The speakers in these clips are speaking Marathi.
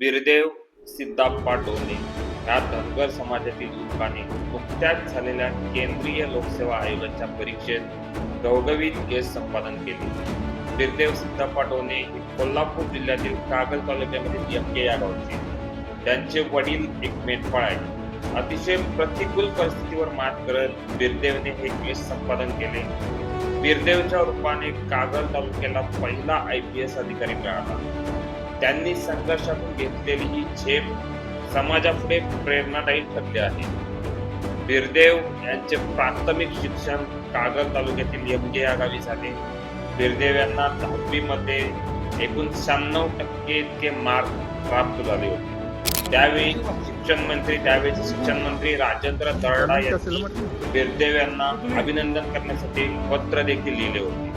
बिरदेव सिद्धा टोने ह्या धनगर समाजातील युवकाने नुकत्याच झालेल्या केंद्रीय लोकसेवा आयोगाच्या परीक्षेत गवगवीत यश संपादन केले. बिरदेव सिद्धा टोने हे कोल्हापूर जिल्ह्यातील कागल तालुक्यामधील यमके या गावचे. त्यांचे वडील एक मेंढपाळ आहे अतिशय प्रतिकूल परिस्थितीवर मात करत बिरदेवने हे यश संपादन केले. बिरदेवच्या रूपाने कागल तालुक्याला पहिला आय पी एस अधिकारी मिळाला. त्यांनी संघर्षातून घेतलेली ही झेप समाजापुढे प्रेरणादायी ठरले आहे. बिरदेव यांचे प्राथमिक शिक्षण कागल तालुक्यातील यमगे या गावी झाले. बिरदेव यांना दहावी मध्ये एकूण शहाण्णव टक्के इतके मार्क प्राप्त झाले होते. त्यावेळी शिक्षण मंत्री त्यावेळेचे शिक्षण मंत्री राजेंद्र दर्डा यांनी बिरदेव यांना अभिनंदन करण्यासाठी पत्र देखील लिहिले होते.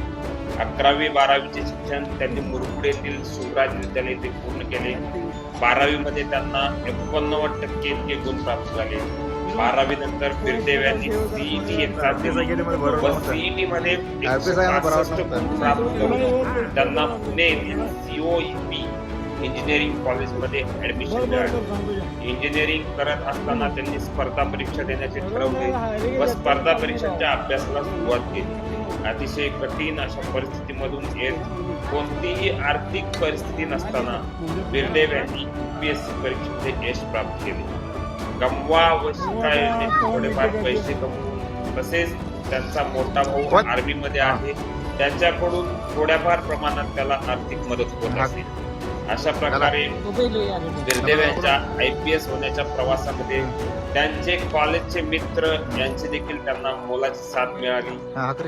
अकरावी बारावीचे शिक्षण त्यांनी मुरगुड येथील शिवराज विद्यालय येथे पूर्ण केले. बारावी मध्ये त्यांना एकोणनव्वद टक्के इतके गुण प्राप्त झाले. बारावी नंतर बिरदेव यांनी सीईटी एक्झाम व सीईटी मध्ये एकशे पासष्ट गुण प्राप्त करून त्यांना पुणे येथील सीओईपी इंजिनिअरिंग कॉलेजमध्ये ऍडमिशन मिळाले. इंजिनिअरिंग करत असताना त्यांनी स्पर्धा परीक्षा देण्याचे ठरवले. व स्पर्धा परीक्षांच्या अभ्यासाला सुरुवात केली. अतिशय कठीण अशा परिस्थितीमधून येत कोणतीही आर्थिक परिस्थिती नसताना बिरदेव यांनी युपीएससी परीक्षेचे यश प्राप्त केले. गमवा व शिका योजनेचे थोडेफार पैसे कमवून तसेच त्यांचा मोठा भाऊ कोण? आर्मी मध्ये आहे. त्याच्याकडून थोड्याफार प्रमाणात त्याला आर्थिक मदत होत हा. असेल. अशा प्रकारे बिरदेव यांच्या आय पी एस होण्याच्या प्रवासामध्ये त्यांचे कॉलेजचे मित्र यांची देखील त्यांना मोलाची साथ मिळाली.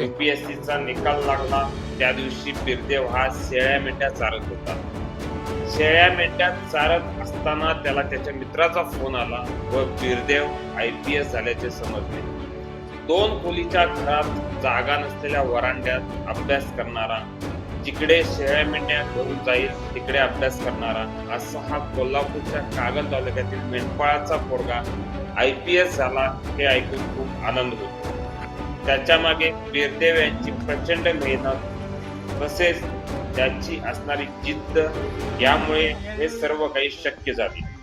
युपीएससी चा निकाल लागला. त्या दिवशी बिरदेव हा शेळ्या मेंढ्या चारत होता. शेळ्या मेंढ्या चारत असताना त्याला त्याच्या मित्राचा फोन आला व बिरदेव आय पी एस झाल्याचे समजले. दोन खोलीच्या घरात जागा नसलेल्या वरांड्यात अभ्यास करणारा जिकडे शेळ्या मेंढ्या घेऊन जाईल तिकडे अभ्यास करणारा. असा हा कोल्हापूरच्या कागल तालुक्यातील मेंढपाळाचा पोरगा आय पी एस झाला हे ऐकून खूप आनंद होतो. त्याच्यामागे बिरदेव यांची प्रचंड मेहनत तसेच त्याची असणारी जिद्द यामुळे हे सर्व काही शक्य झाले.